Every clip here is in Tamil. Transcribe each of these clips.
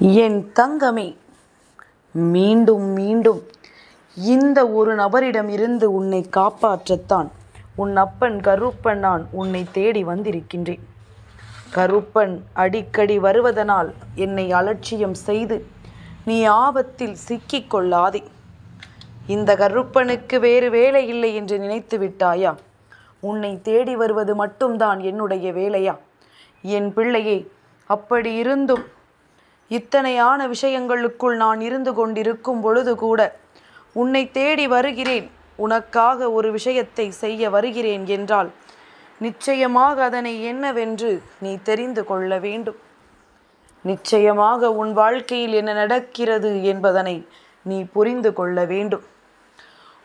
என் தங்கமே மீண்டும் மீண்டும் இந்த ஒரு நபரிடமிருந்து உன்னை காப்பாற்றத்தான். உன் அப்பன் கருப்பன் நான் உன்னை தேடி வந்திருக்கின்றேன். கருப்பன் அடிக்கடி வருவதனால் என்னை அலட்சியம் செய்து நீ ஆபத்தில் சிக்கிக் கொள்ளாதே. இந்த கருப்பனுக்கு வேறு வேலை இல்லை என்று நினைத்து விட்டாயா? உன்னை தேடி வருவது மட்டும்தான் என்னுடைய வேலையா? என் பிள்ளையே அப்படி இருந்தும் இத்தனையான விஷயங்களுக்குள் நான் இருந்து கொண்டிருக்கும் பொழுது கூட உன்னை தேடி வருகிறேன். உனக்காக ஒரு விஷயத்தை செய்ய வருகிறேன் என்றால் நிச்சயமாக அதனை என்னவென்று நீ தெரிந்து கொள்ள வேண்டும். நிச்சயமாக உன் வாழ்க்கையில் என்ன நடக்கிறது என்பதனை நீ புரிந்து கொள்ள வேண்டும்.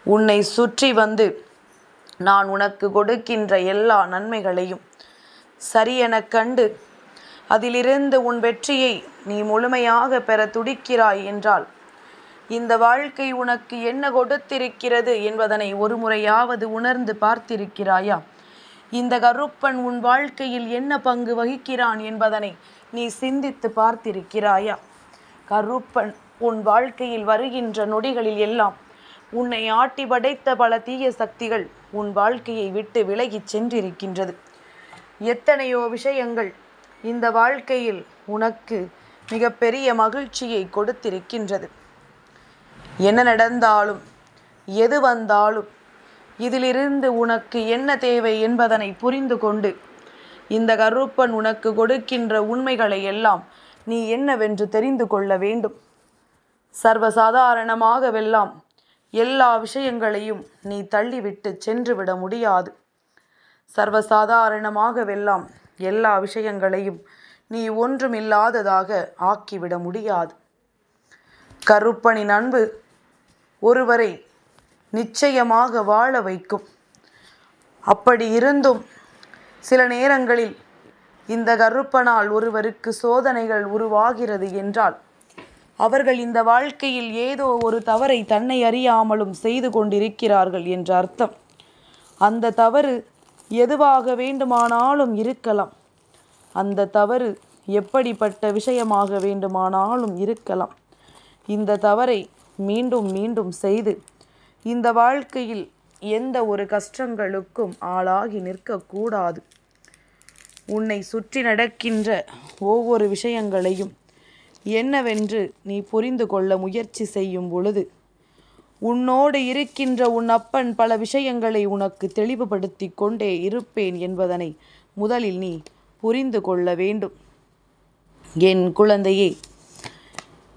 உன்னை சுற்றி வந்து நான் உனக்கு கொடுக்கின்ற எல்லா நன்மைகளையும் சரியெனக் கண்டு அதிலிருந்து உன் வெற்றியை நீ முழுமையாக பெற துடிக்கிறாய் என்றால் இந்த வாழ்க்கை உனக்கு என்ன கொடுத்திருக்கிறது என்பதனை ஒரு முறையாவது உணர்ந்து பார்த்திருக்கிறாயா? இந்த கருப்பன் உன் வாழ்க்கையில் என்ன பங்கு வகிக்கிறான் என்பதனை நீ சிந்தித்து பார்த்திருக்கிறாயா? கருப்பன் உன் வாழ்க்கையில் வருகின்ற நொடிகளில் எல்லாம் உன்னை ஆட்டி படைத்த பல தீய சக்திகள் உன் வாழ்க்கையை விட்டு விலகிச் சென்றிருக்கின்றது. எத்தனையோ விஷயங்கள் இந்த வாழ்க்கையில் உனக்கு மிகப்பெரிய மகிழ்ச்சியை கொடுத்திருக்கின்றது. என்ன நடந்தாலும் எது வந்தாலும் இதிலிருந்து உனக்கு என்ன தேவை என்பதனை புரிந்து கொண்டு இந்த கருப்பன் உனக்கு கொடுக்கின்ற உண்மைகளை எல்லாம் நீ என்னவென்று தெரிந்து கொள்ள வேண்டும். சர்வசாதாரணமாகவெல்லாம் எல்லா விஷயங்களையும் நீ தள்ளிவிட்டு சென்றுவிட முடியாது. சர்வசாதாரணமாகவெல்லாம் எல்லா விஷயங்களையும் நீ ஒன்றுமில்லாததாக ஆக்கிவிட முடியாது. கருப்பனின் அன்பு ஒருவரை நிச்சயமாக வாழ வைக்கும். அப்படி இருந்தும் சில நேரங்களில் இந்த கருப்பனால் ஒருவருக்கு சோதனைகள் உருவாகிறது என்றால் அவர்கள் இந்த வாழ்க்கையில் ஏதோ ஒரு தவறை தன்னை அறியாமலும் செய்து கொண்டிருக்கிறார்கள் என்ற அர்த்தம். அந்த தவறு எதுவாக வேண்டுமானாலும் இருக்கலாம். அந்த தவறு எப்படிப்பட்ட விஷயமாக வேண்டுமானாலும் இருக்கலாம். இந்த தவறை மீண்டும் மீண்டும் செய்து இந்த வாழ்க்கையில் எந்த ஒரு கஷ்டங்களுக்கும் ஆளாகி நிற்கக்கூடாது. உன்னை சுற்றி நடக்கின்ற ஒவ்வொரு விஷயங்களையும் என்னவென்று நீ புரிந்து கொள்ள முயற்சி செய்யும் பொழுது உன்னோடு இருக்கின்ற உன் அப்பன் பல விஷயங்களை உனக்கு தெளிவுபடுத்தி கொண்டே இருப்பேன் என்பதனை முதலில் நீ புரிந்து கொள்ள வேண்டும். என் குழந்தையே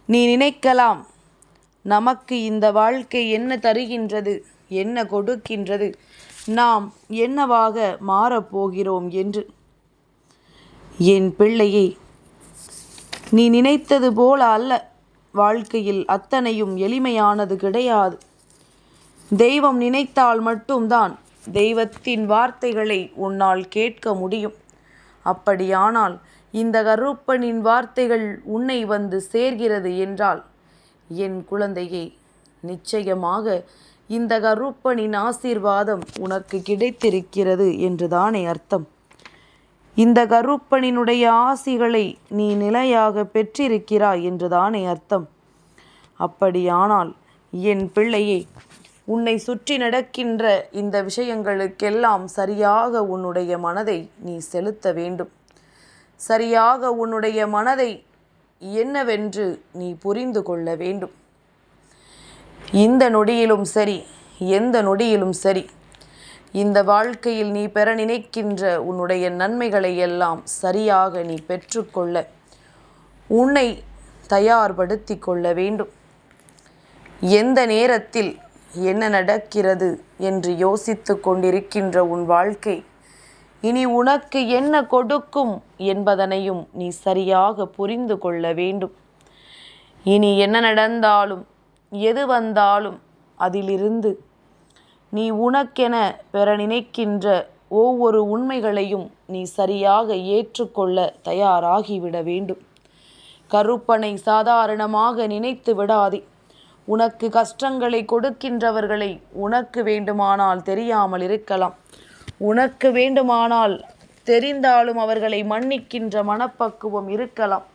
நீ நினைக்கலாம் நமக்கு இந்த வாழ்க்கை என்ன தருகின்றது என்ன கொடுக்கின்றது நாம் என்னவாக மாறப்போகிறோம் என்று. என் பிள்ளையே நீ நினைத்தது போல அல்ல. வாழ்க்கையில் அத்தனையும் எளிமையானது கிடையாது. தெய்வம் நினைத்தால் மட்டும்தான் தெய்வத்தின் வார்த்தைகளை உன்னால் கேட்க முடியும். அப்படியானால் இந்த கருப்பனின் வார்த்தைகள் உன்னை வந்து சேர்கிறது என்றால் என் குழந்தையே நிச்சயமாக இந்த கருப்பனின் ஆசீர்வாதம் உனக்கு கிடைத்திருக்கிறது என்றுதானே அர்த்தம். இந்த கருப்பனினுடைய ஆசிகளை நீ நிலையாக பெற்றிருக்கிறாய் என்றுதானே அர்த்தம். அப்படியானால் என் பிள்ளையே உன்னை சுற்றி நடக்கின்ற இந்த விஷயங்களுக்கெல்லாம் சரியாக உன்னுடைய மனதை நீ செலுத்த வேண்டும். சரியாக உன்னுடைய மனதை என்னவென்று நீ புரிந்து கொள்ள வேண்டும். இந்த நொடியிலும் சரி எந்த நொடியிலும் சரி இந்த வாழ்க்கையில் நீ பெற நினைக்கின்ற உன்னுடைய நன்மைகளை எல்லாம் சரியாக நீ பெற்றுக்கொள்ள உன்னை தயார்படுத்தி கொள்ள வேண்டும். எந்த நேரத்தில் என்ன நடக்கிறது என்று யோசித்து கொண்டிருக்கின்ற உன் வாழ்க்கை இனி உனக்கு என்ன கொடுக்கும் என்பதனையும் நீ சரியாக புரிந்து கொள்ள வேண்டும். இனி என்ன நடந்தாலும் எது வந்தாலும் அதிலிருந்து நீ உனக்கென பெற நினைக்கின்ற ஒவ்வொரு உண்மைகளையும் நீ சரியாக ஏற்றுக்கொள்ள தயாராகிவிட வேண்டும். கருப்பனை சாதாரணமாக நினைத்து விடாதே. உனக்கு கஷ்டங்களை கொடுக்கின்றவர்களை உனக்கு வேண்டுமானால் தெரியாமல் இருக்கலாம். உனக்கு வேண்டுமானால் தெரிந்தாலும் அவர்களை மன்னிக்கின்ற மனப்பக்குவம் இருக்கலாம்.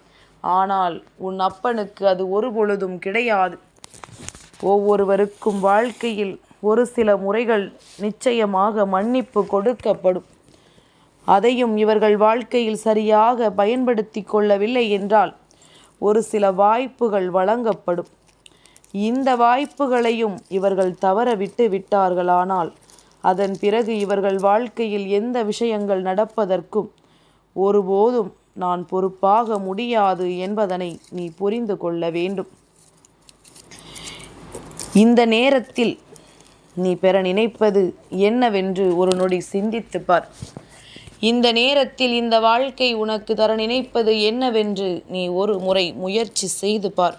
ஆனால் உன் அப்பனுக்கு அது ஒரு பொழுதும் கிடையாது. ஒவ்வொருவருக்கும் வாழ்க்கையில் ஒரு சில முறைகள் நிச்சயமாக மன்னிப்பு கொடுக்கப்படும். அதையும் இவர்கள் வாழ்க்கையில் சரியாக பயன்படுத்தி கொள்ளவில்லை என்றால் ஒரு சில வாய்ப்புகள் வழங்கப்படும். இந்த வாய்ப்புகளையும் இவர்கள் தவற விட்டு விட்டார்களானால் அதன் பிறகு இவர்கள் வாழ்க்கையில் எந்த விஷயங்கள் நடப்பதற்கும் ஒருபோதும் நான் பொறுப்பாக முடியாது என்பதனை நீ புரிந்து கொள்ள வேண்டும். இந்த நேரத்தில் நீ பெற நினைப்பது என்னவென்று ஒரு நொடி சிந்தித்து பார் இந்த நேரத்தில் இந்த வாழ்க்கை உனக்கு தர நினைப்பது என்னவென்று நீ ஒரு முறை முயற்சி செய்து பார்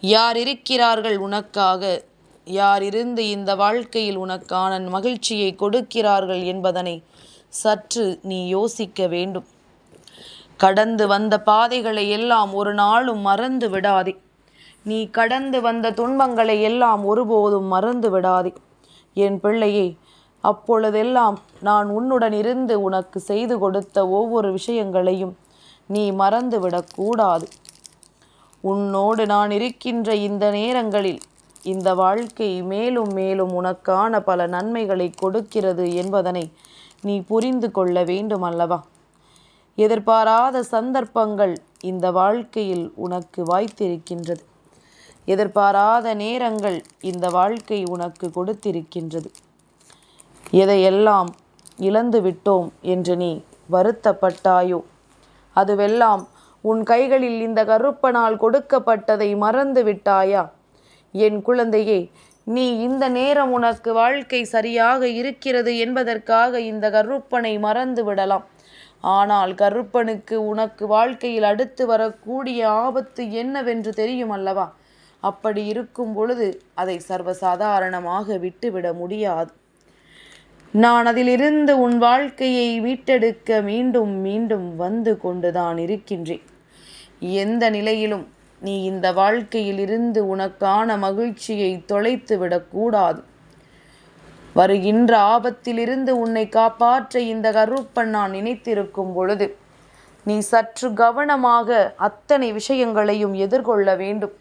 யார் இருக்கிறார்கள் உனக்காக? யார் இருந்து இந்த வாழ்க்கையில் உனக்கான மகிழ்ச்சியை கொடுக்கிறார்கள் என்பதனை சற்று நீ யோசிக்க வேண்டும். கடந்து வந்த பாதைகளை எல்லாம் ஒரு நாளும் மறந்து விடாதே. நீ கடந்து வந்த துன்பங்களை எல்லாம் ஒருபோதும் மறந்து விடாதே. என் பிள்ளையே அப்பொழுதெல்லாம் நான் உன்னுடன் இருந்து உனக்கு செய்து கொடுத்த ஒவ்வொரு விஷயங்களையும் நீ மறந்துவிடக்கூடாது உன்னோடு நான் இருக்கின்ற இந்த நேரங்களில் இந்த வாழ்க்கை மேலும் மேலும் உனக்கான பல நன்மைகளை கொடுக்கிறது என்பதனை நீ புரிந்து கொள்ள வேண்டும் அல்லவா எதிர்பாராத சந்தர்ப்பங்கள் இந்த வாழ்க்கையில் உனக்கு வாய்த்திருக்கின்றது. எதிர்பாராத நேரங்கள் இந்த வாழ்க்கை உனக்கு கொடுத்திருக்கின்றது. எதையெல்லாம் இழந்து விட்டோம் என்று நீ வருத்தப்பட்டாயோ அதுவெல்லாம் உன் கைகளில் இந்த கருப்பனால் கொடுக்கப்பட்டதை மறந்து விட்டாயா? என் குழந்தையே நீ இந்த நேரம் உனக்கு வாழ்க்கை சரியாக இருக்கிறது என்பதற்காக இந்த கருப்பனை மறந்து விடலாம். ஆனால் கருப்பனுக்கு உனக்கு வாழ்க்கையில் அடுத்து வரக்கூடிய ஆபத்து என்னவென்று தெரியும் அல்லவா அப்படி இருக்கும் பொழுது அதை சர்வசாதாரணமாக விட்டுவிட முடியாது. நான் அதிலிருந்து உன் வாழ்க்கையை மீட்டெடுக்க மீண்டும் மீண்டும் வந்து கொண்டுதான் இருக்கின்றேன். எந்த நிலையிலும் நீ இந்த வாழ்க்கையில் இருந்து உனக்கான மகிழ்ச்சியை தொலைத்து விடக்கூடாது வருகின்ற ஆபத்திலிருந்து உன்னை காப்பாற்ற இந்த கருப்பன் நான் நினைத்திருக்கும் பொழுது நீ சற்று கவனமாக அத்தனை விஷயங்களையும் எதிர்கொள்ள வேண்டும்.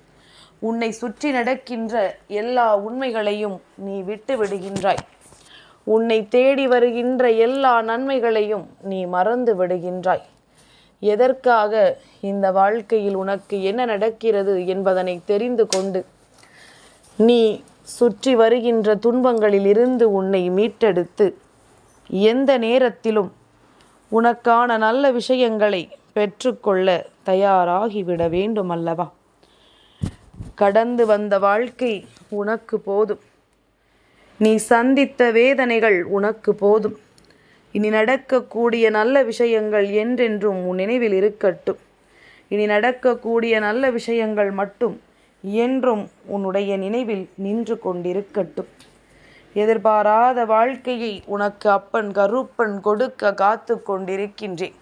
உன்னை சுற்றி நடக்கின்ற எல்லா உண்மைகளையும் நீ விட்டு விடுகின்றாய். உன்னை தேடி வருகின்ற எல்லா நன்மைகளையும் நீ மறந்து விடுகின்றாய். எதற்காக இந்த வாழ்க்கையில் உனக்கு என்ன நடக்கிறது என்பதனை தெரிந்து கொண்டு நீ சுற்றி வருகின்ற துன்பங்களில் இருந்து உன்னை மீட்டெடுத்து எந்த நேரத்திலும் உனக்கான நல்ல விஷயங்களை பெற்றுக்கொள்ள தயாராகிவிட வேண்டும் அல்லவா கடந்து வந்த வாழ்க்கை உனக்கு போதும். நீ சந்தித்த வேதனைகள் உனக்கு போதும். இனி நடக்கக்கூடிய நல்ல விஷயங்கள் என்றென்றும் உன் நினைவில் இருக்கட்டும். இனி நடக்கக்கூடிய நல்ல விஷயங்கள் மட்டும் என்றும் உன்னுடைய நினைவில் நின்று கொண்டிருக்கட்டும். எதிர்பாராத வாழ்க்கையை உனக்கு அப்பன் கருப்பன் கொடுக்க காத்து கொண்டிருக்கின்றேன்.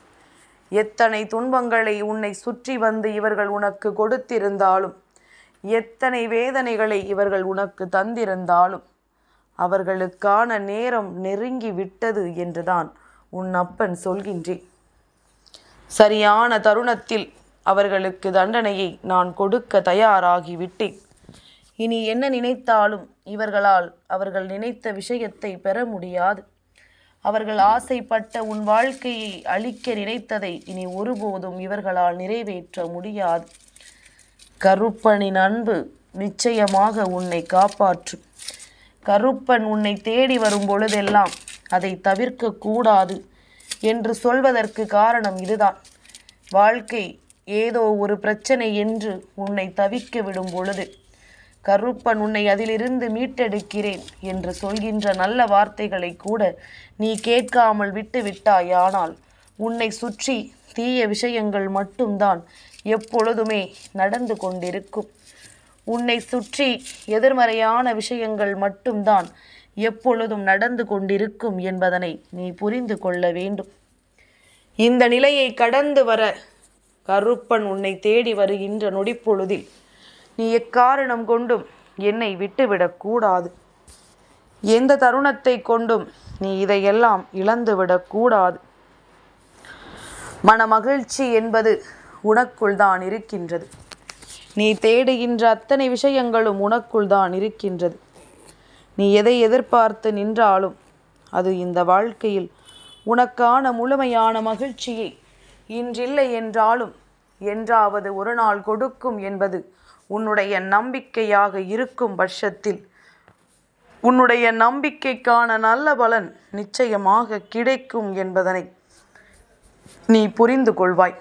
எத்தனை துன்பங்களை உன்னை சுற்றி வந்து இவர்கள் உனக்கு கொடுத்திருந்தாலும் எத்தனை வேதனைகளை இவர்கள் உனக்கு தந்திருந்தாலும் அவர்களுக்கான நேரம் நெருங்கி விட்டது என்றுதான் உன் அப்பன் சொல்கின்றேன். சரியான தருணத்தில் அவர்களுக்கு தண்டனையை நான் கொடுக்க தயாராகிவிட்டேன் இனி என்ன நினைத்தாலும் இவர்களால் அவர்கள் நினைத்த விஷயத்தை பெற முடியாது. அவர்கள் ஆசைப்பட்ட உன் வாழ்க்கையை அழிக்க நினைத்ததை இனி ஒருபோதும் இவர்களால் நிறைவேற்ற முடியாது. கருப்பனின் அன்பு நிச்சயமாக உன்னை காப்பாற்றும். கருப்பன் உன்னை தேடி வரும் பொழுதெல்லாம் அதை தவிர்க்க கூடாது என்று சொல்வதற்கு காரணம் இதுதான். வாழ்க்கை ஏதோ ஒரு பிரச்சனை என்று உன்னை தவிக்க விடும் பொழுது கருப்பன் உன்னை அதிலிருந்து மீட்டெடுக்கிறேன் என்று சொல்கின்ற நல்ல வார்த்தைகளை கூட நீ கேட்காமல் விட்டு விட்டாயானால் உன்னை சுற்றி தீய விஷயங்கள் மட்டும்தான் எப்பொழுதுமே நடந்து கொண்டிருக்கும். உன்னை சுற்றி எதிர்மறையான விஷயங்கள் மட்டும்தான் எப்பொழுதும் நடந்து கொண்டிருக்கும் என்பதனை நீ புரிந்து கொள்ள வேண்டும். இந்த நிலையை கடந்து வர கருப்பன் உன்னை தேடி வருகின்ற நொடிப்பொழுதில் நீ எக்காரணம் கொண்டும் என்னை விட்டுவிடக்கூடாது எந்த தருணத்தை கொண்டும் நீ இதையெல்லாம் இழந்துவிடக்கூடாது மனமகிழ்ச்சி என்பது உனக்குள் தான் இருக்கின்றது. நீ தேடுகின்ற அத்தனை விஷயங்களும் உனக்குள் தான் இருக்கின்றது. நீ எதை எதிர்பார்த்து நின்றாலும் அது இந்த வாழ்க்கையில் உனக்கான முழுமையான மகிழ்ச்சியை இன்றில்லை என்றாலும் என்றாவது ஒரு நாள் கொடுக்கும் என்பது உன்னுடைய நம்பிக்கையாக இருக்கும் பட்சத்தில் உன்னுடைய நம்பிக்கைக்கான நல்ல பலன் நிச்சயமாக கிடைக்கும் என்பதனை நீ புரிந்து கொள்வாய்.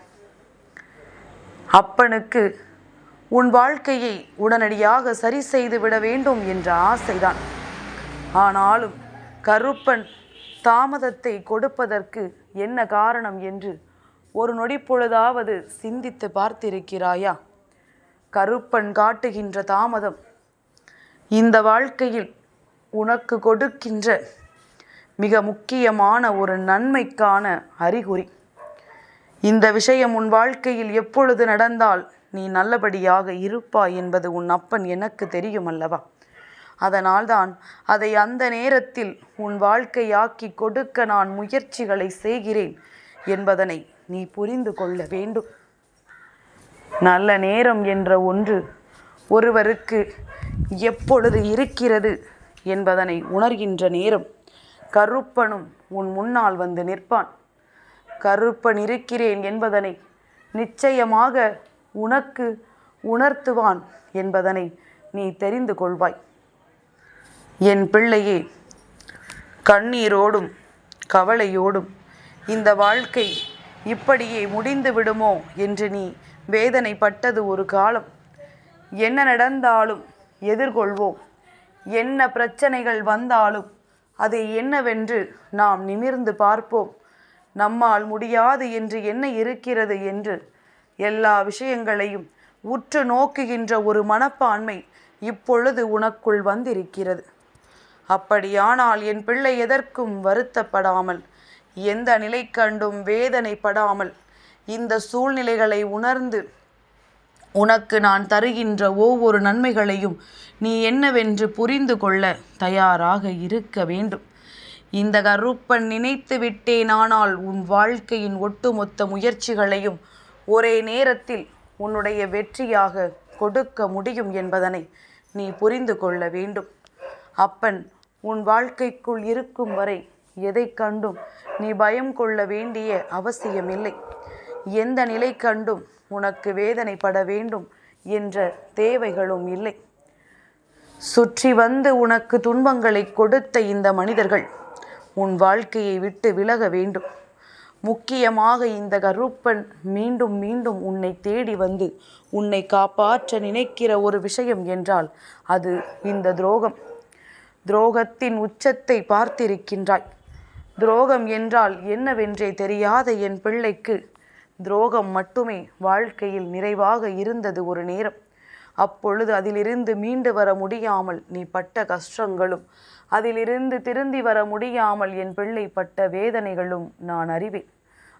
அப்பனுக்கு உன் வாழ்க்கையை உடனடியாக சரி செய்து விட வேண்டும் என்ற ஆசைதான். ஆனாலும் கருப்பன் தாமதத்தை கொடுப்பதற்கு என்ன காரணம் என்று ஒரு நொடி பொழுதாவது சிந்தித்து பார்த்திருக்கிறாயா? கருப்பன் காட்டுகின்ற தாமதம் இந்த வாழ்க்கையில் உனக்கு கொடுக்கின்ற மிக முக்கியமான ஒரு நன்மைக்கான அறிகுறி. இந்த விஷயம் உன் வாழ்க்கையில் எப்பொழுது நடந்தால் நீ நல்லபடியாக இருப்பாய் என்பது உன் அப்பன் எனக்கு தெரியும் அல்லவா அதனால்தான் அதை அந்த நேரத்தில் உன் வாழ்க்கையாக்கி கொடுக்க நான் முயற்சிகளை செய்கிறேன் என்பதனை நீ புரிந்து கொள்ள வேண்டும். நல்ல நேரம் என்ற ஒன்று ஒருவருக்கு எப்பொழுது இருக்கிறது என்பதனை உணர்கின்ற நேரம் கருப்பனும் உன் முன்னால் வந்து நிற்பான். கருப்பன் இருக்கிறேன் என்பதனை நிச்சயமாக உனக்கு உணர்த்துவான் என்பதனை நீ தெரிந்து கொள்வாய். என் பிள்ளையே கண்ணீரோடும் கவலையோடும் இந்த வாழ்க்கை இப்படியே முடிந்து விடுமோ என்று நீ வேதனைப்பட்டது ஒரு காலம். என்ன நடந்தாலும் எதிர்கொள்வோம். என்ன பிரச்சனைகள் வந்தாலும் அதை என்னவென்று நாம் நிமிர்ந்து பார்ப்போம். நம்மால் முடியாது என்று என்ன இருக்கிறது என்று? எல்லா விஷயங்களையும் உற்று நோக்குகின்ற ஒரு மனப்பான்மை இப்பொழுது உனக்குள் வந்திருக்கிறது. அப்படியானால் என் பிள்ளை எதற்கும் வருத்தப்படாமல் எந்த நிலை கண்டும் வேதனைப்படாமல் இந்த சூழ்நிலைகளை உணர்ந்து உனக்கு நான் தருகின்ற ஒவ்வொரு நன்மைகளையும் நீ என்னவென்று புரிந்து கொள்ள தயாராக இருக்க வேண்டும். இந்த கருப்பன் நினைத்து விட்டேனானால் உன் வாழ்க்கையின் ஒட்டுமொத்த முயற்சிகளையும் ஒரே நேரத்தில் உன்னுடைய வெற்றியாக கொடுக்க முடியும் என்பதனை நீ புரிந்து கொள்ள வேண்டும். அப்பன் உன் வாழ்க்கைக்குள் இருக்கும் வரை எதை கண்டும் நீ பயம் கொள்ள வேண்டிய அவசியமில்லை. எந்த நிலை கண்டும் உனக்கு வேதனைப்பட வேண்டும் என்ற தேவைகளும் இல்லை. சுற்றி வந்து உனக்கு துன்பங்களை கொடுத்த இந்த மனிதர்கள் உன் வாழ்க்கையை விட்டு விலக வேண்டும். முக்கியமாக இந்த கருப்பன் மீண்டும் மீண்டும் உன்னை தேடி வந்து உன்னை காப்பாற்ற நினைக்கிற ஒரு விஷயம் என்றால் அது இந்த துரோகம். துரோகத்தின் உச்சத்தை பார்த்திருக்கின்றாய். துரோகம் என்றால் என்னவென்றே தெரியாத என் பிள்ளைக்கு துரோகம் மட்டுமே வாழ்க்கையில் நிறைவாக இருந்தது ஒரு நேரம். அப்பொழுது அதிலிருந்து மீண்டு வர முடியாமல் நீ பட்ட கஷ்டங்களும் அதிலிருந்து திருந்தி வர முடியாமல் என் பிள்ளை பட்ட வேதனைகளும் நான் அறிவேன்.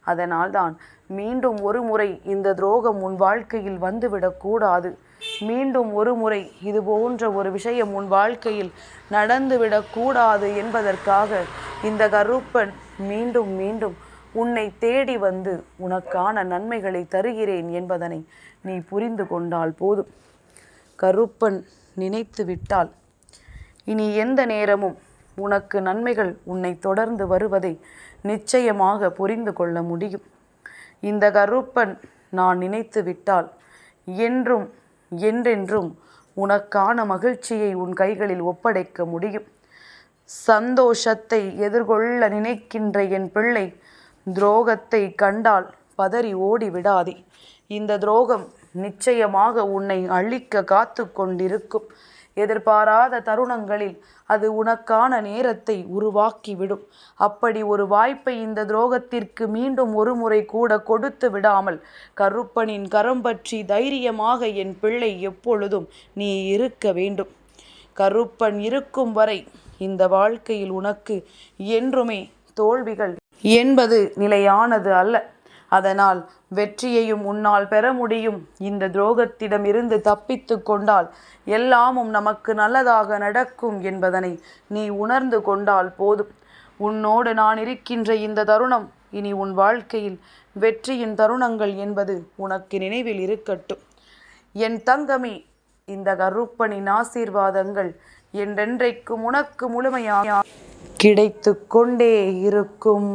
அதனால்தான் மீண்டும் ஒரு முறை இந்த துரோகம் உன் வாழ்க்கையில் வந்துவிடக்கூடாது மீண்டும் ஒரு முறை இது போன்ற ஒரு விஷயம் உன் வாழ்க்கையில் நடந்துவிடக்கூடாது என்பதற்காக இந்த கருப்பன் மீண்டும் மீண்டும் உன்னை தேடி வந்து உனக்கான நன்மைகளை தருகிறேன் என்பதனை நீ புரிந்து கொண்டால் போதும். கருப்பன் நினைத்து விட்டால் இனி எந்த நேரமும் உனக்கு நன்மைகள் உன்னை தொடர்ந்து வருவதை நிச்சயமாக புரிந்து கொள்ள முடியும். இந்த கருப்பன் நான் நினைத்து விட்டால் என்றும் என்றென்றும் உனக்கான மகிழ்ச்சியை உன் கைகளில் ஒப்படைக்க முடியும். சந்தோஷத்தை எதிர்கொள்ள நினைக்கின்ற என் பிள்ளை துரோகத்தை கண்டால் பதறி ஓடி விடாதே இந்த துரோகம் நிச்சயமாக உன்னை அழிக்க காத்து கொண்டிருக்கும் எதிர்பாராத தருணங்களில் அது உனக்கான நேரத்தை உருவாக்கிவிடும். அப்படி ஒரு வாய்ப்பை இந்த துரோகத்திற்கு மீண்டும் ஒரு முறை கூட கொடுத்து விடாமல் கருப்பனின் கரம் பற்றி தைரியமாக என் பிள்ளை எப்பொழுதும் நீ இருக்க வேண்டும். கருப்பன் இருக்கும் வரை இந்த வாழ்க்கையில் உனக்கு என்றுமே தோல்விகள் என்பது நிலையானது அல்ல. அதனால் வெற்றியையும் உன்னால் பெற முடியும். இந்த துரோகத்திடமிருந்து தப்பித்து கொண்டால் எல்லாமும் நமக்கு நல்லதாக நடக்கும் என்பதனை நீ உணர்ந்து கொண்டால் போதும். உன்னோடு நான் இருக்கின்ற இந்த தருணம் இனி உன் வாழ்க்கையில் வெற்றியின் தருணங்கள் என்பது உனக்கு நினைவில் இருக்கட்டும். என் தங்கமே இந்த கருப்பனின் ஆசீர்வாதங்கள் என்றென்றைக்கும் உனக்கு முழுமையாக கிடைத்து கொண்டே இருக்கும்.